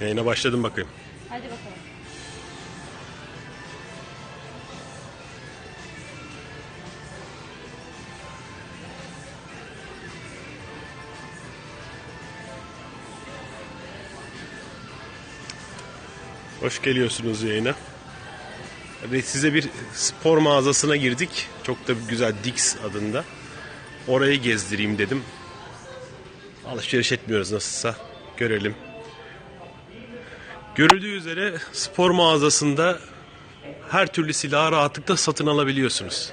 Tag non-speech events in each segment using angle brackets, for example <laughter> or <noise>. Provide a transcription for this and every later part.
Yayına başladım bakayım. Hadi bakalım. Hoş geliyorsunuz yayına. Ve size bir spor mağazasına girdik. Çok da güzel Dix adında. Orayı gezdireyim dedim. Alışveriş etmiyoruz nasılsa. Görelim. Görüldüğü üzere spor mağazasında her türlü silahı rahatlıkla satın alabiliyorsunuz.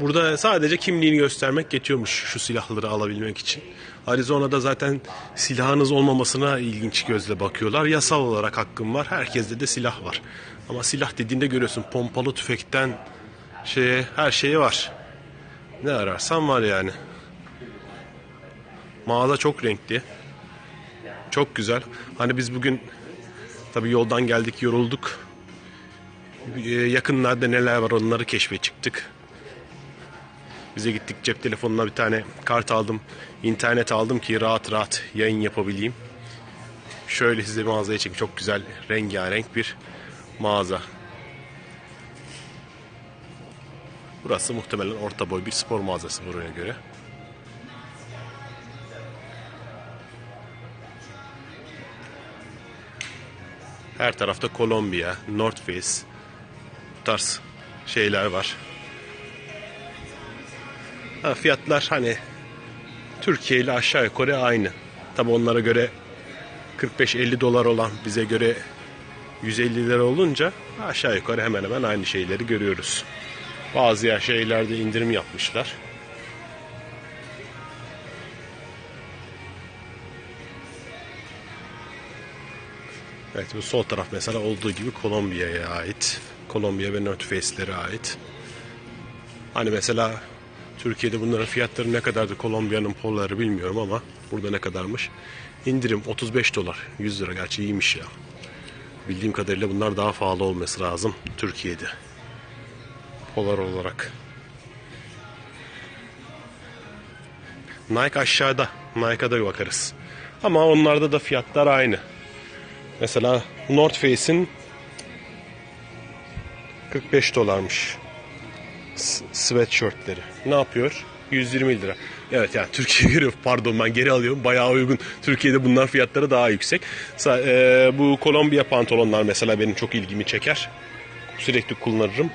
Burada sadece kimliğini göstermek yetiyormuş şu silahları alabilmek için. Arizona'da zaten silahınız olmamasına ilginç gözle bakıyorlar. Yasal olarak hakkım var. Herkeste de silah var. Ama silah dediğinde görüyorsun pompalı tüfekten şeye her şeye var. Ne ararsan var yani. Mağaza çok renkli. Çok güzel. Hani biz bugün tabii yoldan geldik yorulduk. Ee, Yakınlarda neler var onları keşfe çıktık. Bize gittik cep telefonuna bir tane kart aldım. internet aldım ki rahat rahat yayın yapabileyim. Şöyle size mağazaya çekeyim. Çok güzel rengarenk bir mağaza. Burası muhtemelen orta boy bir spor mağazası buraya göre. Her tarafta Kolombiya, North Face tarz şeyler var. Ha, fiyatlar hani Türkiye ile aşağı yukarı aynı. Tabi onlara göre 45-50 dolar olan bize göre 150 lira olunca aşağı yukarı hemen hemen aynı şeyleri görüyoruz. Bazı şeylerde indirim yapmışlar. Evet bu sol taraf mesela olduğu gibi Kolombiya'ya ait. Kolombiya ve North Face'lere ait. Hani mesela Türkiye'de bunların fiyatları ne kadardı Kolombiya'nın polları bilmiyorum ama burada ne kadarmış? İndirim 35 dolar. 100 lira gerçi iyiymiş ya. Bildiğim kadarıyla bunlar daha pahalı olması lazım Türkiye'de. Polar olarak. Nike aşağıda. Nike'a da bakarız. Ama onlarda da fiyatlar aynı. Mesela North Face'in 45 dolarmış sweatshirtleri. Ne yapıyor? 120 lira. Evet yani Türkiye'ye göre pardon ben geri alıyorum. Bayağı uygun. Türkiye'de bunlar fiyatları daha yüksek. Sa- e, bu Kolombiya pantolonlar mesela benim çok ilgimi çeker. Sürekli kullanırım.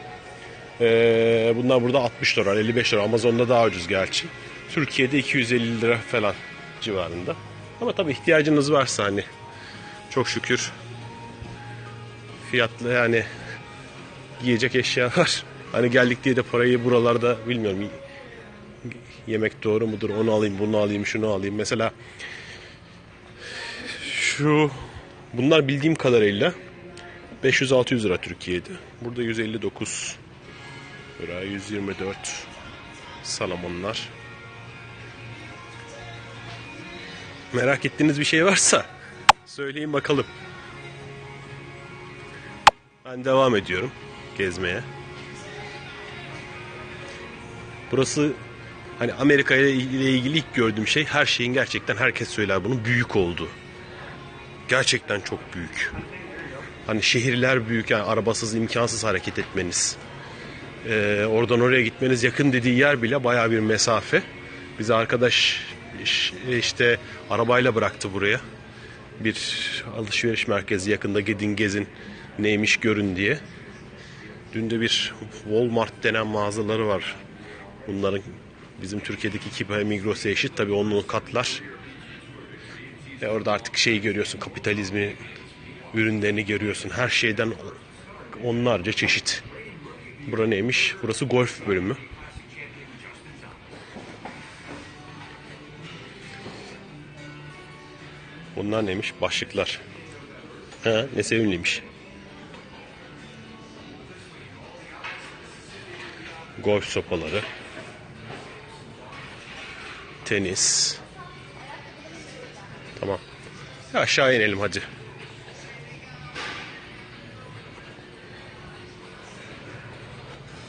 E, bunlar burada 60 dolar, 55 dolar. Amazon'da daha ucuz gerçi. Türkiye'de 250 lira falan civarında. Ama tabii ihtiyacınız varsa hani çok şükür. Fiyatlı yani giyecek eşya var. <laughs> Hani geldik diye de parayı buralarda bilmiyorum. Yemek doğru mudur? Onu alayım bunu alayım şunu alayım. Mesela şu bunlar bildiğim kadarıyla 500-600 lira Türkiye'de. Burada 159 lira 124 salamonlar. Merak ettiğiniz bir şey varsa söyleyin bakalım ben devam ediyorum gezmeye Burası hani Amerika ile ilgili ilk gördüğüm şey her şeyin gerçekten herkes söyler bunun büyük olduğu. Gerçekten çok büyük. Hani şehirler büyük yani arabasız imkansız hareket etmeniz. Ee, oradan oraya gitmeniz yakın dediği yer bile baya bir mesafe. Bizi arkadaş iş- işte arabayla bıraktı buraya. Bir alışveriş merkezi yakında gidin gezin neymiş görün diye. Dün de bir Walmart denen mağazaları var Bunların bizim Türkiye'deki Kipa Migros'a eşit tabii onun katlar. E orada artık şeyi görüyorsun kapitalizmi ürünlerini görüyorsun. Her şeyden onlarca çeşit. Bura neymiş? Burası golf bölümü. Bunlar neymiş? Başlıklar. Ha, ne sevimliymiş. Golf sopaları tenis. Tamam. Aşağı inelim hadi.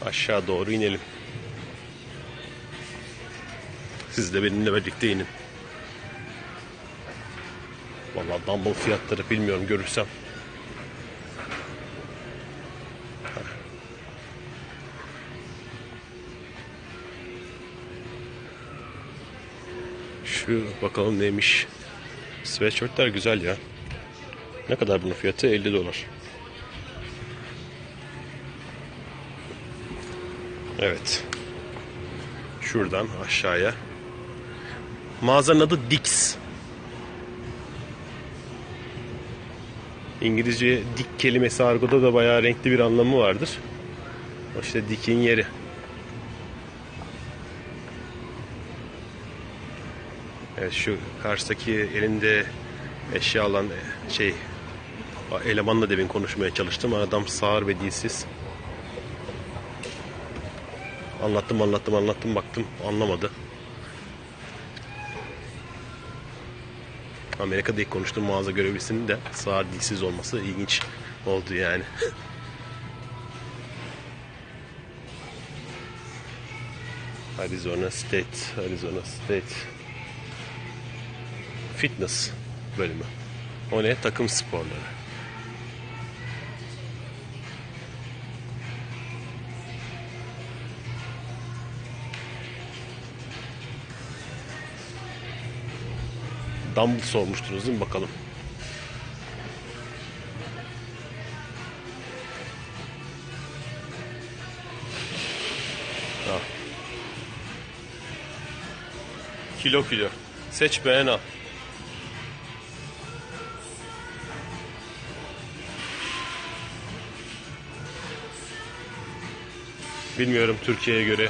Aşağı doğru inelim. Siz de benimle birlikte inin. Vallahi dumbbell fiyatları bilmiyorum görürsem. Şu bakalım neymiş. Sweatshirtler güzel ya. Ne kadar bunun fiyatı? 50 dolar. Evet. Şuradan aşağıya. Mağazanın adı Dix. İngilizce dik kelimesi argoda da bayağı renkli bir anlamı vardır. O işte dikin yeri. Evet şu karşıdaki elinde eşya alan şey elemanla demin konuşmaya çalıştım. Adam sağır ve dilsiz. Anlattım anlattım anlattım baktım anlamadı. Amerika'da ilk konuştuğum mağaza görevlisinin de sağır dilsiz olması ilginç oldu yani. <laughs> Arizona State, Arizona State Fitness bölümü. O ne? Takım sporları. Dumble sormuştunuz değil mi bakalım. Ha. Kilo kilo. Seç beğen al. Bilmiyorum Türkiye'ye göre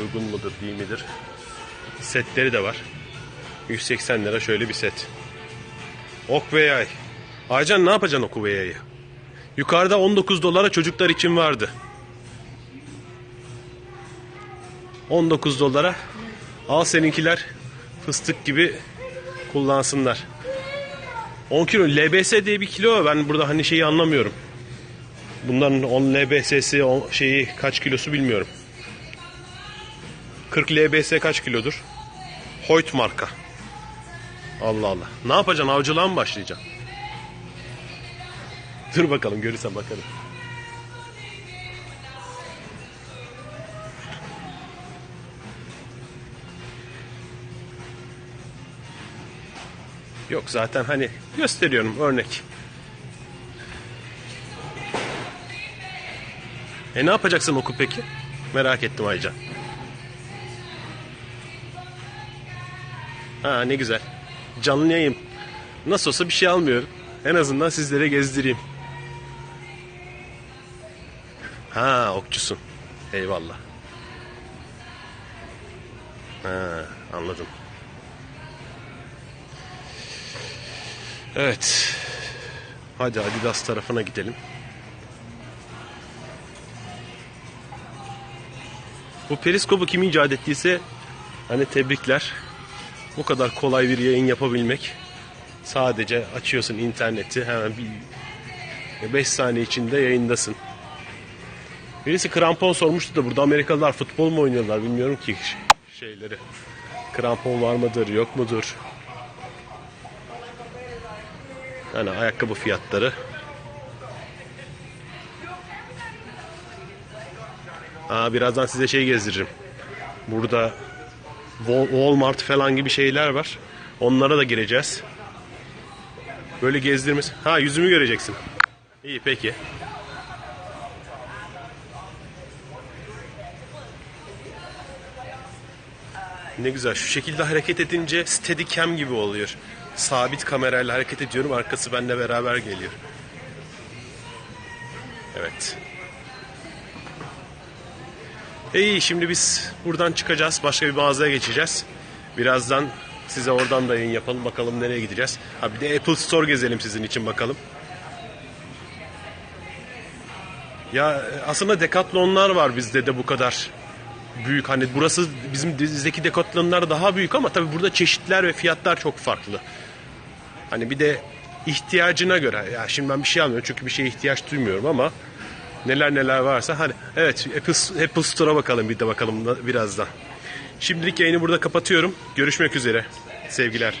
uygun mudur değil midir? Setleri de var. 180 lira şöyle bir set. Ok ve yay. Aycan ne yapacaksın oku ve yayı? Yukarıda 19 dolara çocuklar için vardı. 19 dolara al seninkiler fıstık gibi kullansınlar. 10 kilo LBS diye bir kilo ben burada hani şeyi anlamıyorum. Bunların 10 LBS'si şeyi kaç kilosu bilmiyorum. 40 LBS kaç kilodur? Hoyt marka. Allah Allah. Ne yapacaksın? Avcılığa mı başlayacaksın? Dur bakalım görürsen bakarım. Yok zaten hani gösteriyorum örnek. E ne yapacaksın oku peki? Merak ettim Aycan. Ha ne güzel. Canlı yayın. Nasıl olsa bir şey almıyorum. En azından sizlere gezdireyim. Ha okçusun. Eyvallah. Ha anladım. Evet. Hadi Adidas tarafına gidelim. Bu periskopu kim icat ettiyse hani tebrikler. Bu kadar kolay bir yayın yapabilmek. Sadece açıyorsun interneti hemen bir 5 saniye içinde yayındasın. Birisi krampon sormuştu da burada Amerikalılar futbol mu oynuyorlar bilmiyorum ki şeyleri. Krampon var mıdır yok mudur? Yani ayakkabı fiyatları. Aa, birazdan size şey gezdiririm. Burada Walmart falan gibi şeyler var. Onlara da gireceğiz. Böyle gezdirmesi. Ha yüzümü göreceksin. İyi peki. Ne güzel. Şu şekilde hareket edince steadicam gibi oluyor. Sabit kamerayla hareket ediyorum. Arkası benimle beraber geliyor. Evet. İyi şimdi biz buradan çıkacağız. Başka bir mağazaya geçeceğiz. Birazdan size oradan da yayın yapalım. Bakalım nereye gideceğiz. Ha bir de Apple Store gezelim sizin için bakalım. Ya aslında Decathlon'lar var bizde de bu kadar büyük. Hani burası bizim bizdeki Decathlon'lar daha büyük ama tabii burada çeşitler ve fiyatlar çok farklı. Hani bir de ihtiyacına göre. Ya şimdi ben bir şey almıyorum çünkü bir şeye ihtiyaç duymuyorum ama neler neler varsa hani evet Apple, Apple Store'a bakalım bir de bakalım da birazdan. Şimdilik yayını burada kapatıyorum. Görüşmek üzere. Sevgiler.